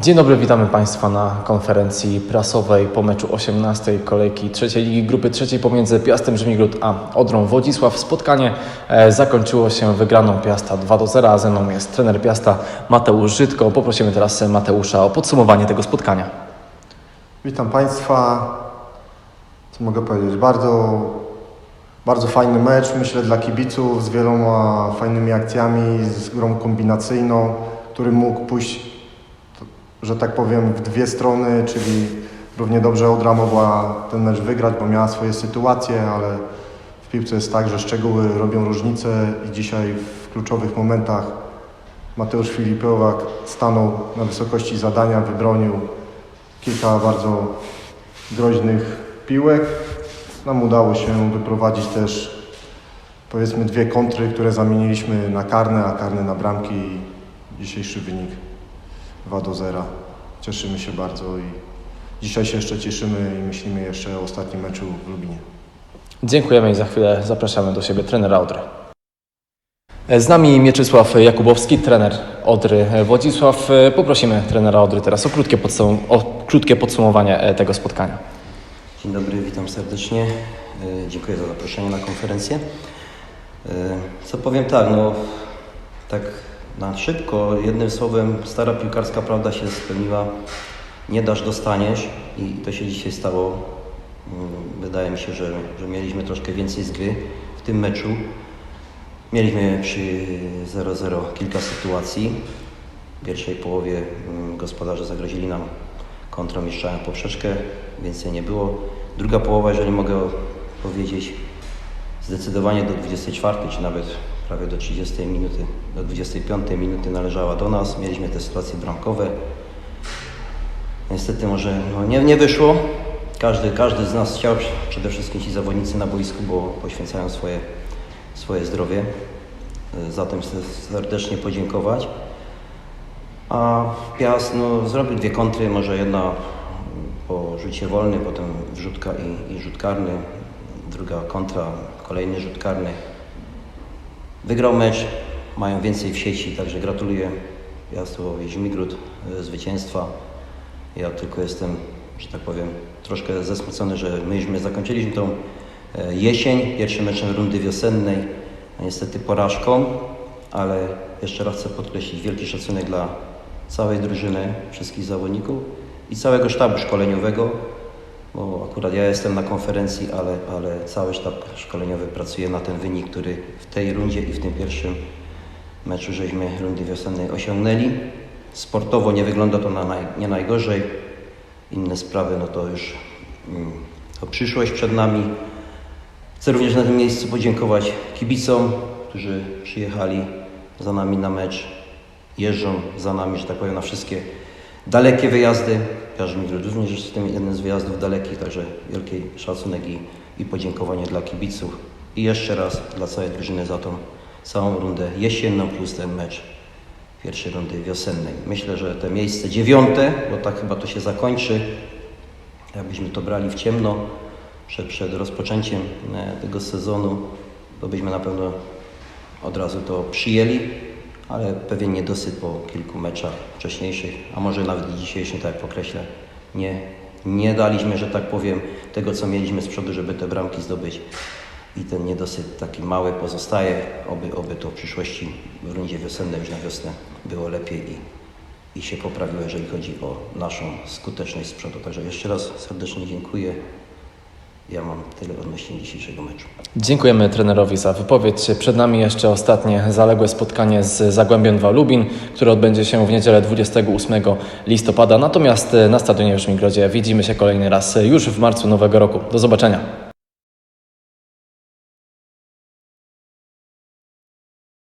Dzień dobry, witamy Państwa na konferencji prasowej po meczu 18 kolejki trzeciej ligi grupy trzeciej pomiędzy Piastem Żmigród a Odrą Wodzisław. Spotkanie e, zakończyło się wygraną Piasta 2 do 0, a ze mną jest trener Piasta Mateusz Żydko. Poprosimy teraz Mateusza o podsumowanie tego spotkania. Witam Państwa. Co mogę powiedzieć? Bardzo, bardzo fajny mecz, myślę, dla kibiców z wieloma fajnymi akcjami, z grą kombinacyjną, który mógł pójść, że tak powiem, w dwie strony, czyli równie dobrze Odra mogła ten mecz wygrać, bo miała swoje sytuacje, ale w piłce jest tak, że szczegóły robią różnicę i dzisiaj w kluczowych momentach Mateusz Filipiowak stanął na wysokości zadania, wybronił kilka bardzo groźnych piłek. Nam udało się wyprowadzić też powiedzmy dwie kontry, które zamieniliśmy na karne, a karne na bramki i dzisiejszy wynik 2 do 0. Cieszymy się bardzo i dzisiaj się jeszcze cieszymy i myślimy jeszcze o ostatnim meczu w Lubinie. Dziękujemy i za chwilę zapraszamy do siebie trenera Odry. Z nami Mieczysław Jakubowski, trener Odry Wodzisław. E, Poprosimy trenera Odry teraz o krótkie, podsum- o krótkie podsumowanie e, tego spotkania. Dzień dobry, witam serdecznie. E, Dziękuję za zaproszenie na konferencję. E, Co powiem tak, no tak na szybko, jednym słowem, stara piłkarska prawda się spełniła. Nie dasz, dostaniesz i to się dzisiaj stało. Mm, Wydaje mi się, że, że mieliśmy troszkę więcej z gry w tym meczu. Mieliśmy przy 0-0 kilka sytuacji. W pierwszej połowie mm, gospodarze zagrozili nam kontrą w poprzeczkę, więcej nie było. Druga połowa, jeżeli mogę powiedzieć, zdecydowanie do 24, czy nawet prawie do 30 minuty, do 25 minuty należała do nas. Mieliśmy te sytuacje bramkowe. Niestety może no, nie, nie wyszło. Każdy, każdy z nas chciał, przede wszystkim ci zawodnicy na boisku, bo poświęcają swoje, swoje zdrowie. Zatem chcę serdecznie podziękować. A Piast no, zrobił dwie kontry, może jedna po rzucie wolny, potem wrzutka i, i rzut karny, druga kontra, kolejny rzut karny. Wygrał mecz, mają więcej w sieci, także gratuluję Piastowi Żmigród e, zwycięstwa. Ja tylko jestem, że tak powiem, troszkę zasmucony, że myśmy zakończyliśmy tą e, jesień, pierwszym meczem rundy wiosennej, a niestety porażką, ale jeszcze raz chcę podkreślić wielki szacunek dla całej drużyny, wszystkich zawodników i całego sztabu szkoleniowego, bo akurat ja jestem na konferencji, ale, ale cały sztab szkoleniowy pracuje na ten wynik, który w tej rundzie i w tym pierwszym meczu żeśmy rundy wiosennej osiągnęli. Sportowo nie wygląda to na naj, nie najgorzej. Inne sprawy, no to już mm, to przyszłość przed nami. Chcę również na tym miejscu podziękować kibicom, którzy przyjechali za nami na mecz, jeżdżą za nami, że tak powiem, na wszystkie dalekie wyjazdy. Każdy również jest tym jeden z wyjazdów dalekich, także wielki szacunek i, i podziękowanie dla kibiców. I jeszcze raz dla całej drużyny za tą całą rundę jesienną plus ten mecz pierwszej rundy wiosennej. Myślę, że to miejsce dziewiąte, bo tak chyba to się zakończy, jakbyśmy to brali w ciemno przed, przed rozpoczęciem e, tego sezonu, to byśmy na pewno od razu to przyjęli, ale pewien niedosyt po kilku meczach wcześniejszych, a może nawet i dzisiejszym, tak jak podkreślę, nie, nie daliśmy, że tak powiem, tego co mieliśmy z przodu, żeby te bramki zdobyć. I ten niedosyt taki mały pozostaje, oby, oby to w przyszłości w rundzie wiosennej, już na wiosnę było lepiej i, i się poprawiło, jeżeli chodzi o naszą skuteczność z przodu. Także jeszcze raz serdecznie dziękuję. Ja mam tyle odnośnie dzisiejszego meczu. Dziękujemy trenerowi za wypowiedź. Przed nami jeszcze ostatnie zaległe spotkanie z Zagłębiem 2 Lubin, które odbędzie się w niedzielę 28 listopada. Natomiast na stadionie w Żmigrodzie widzimy się kolejny raz już w marcu nowego roku. Do zobaczenia.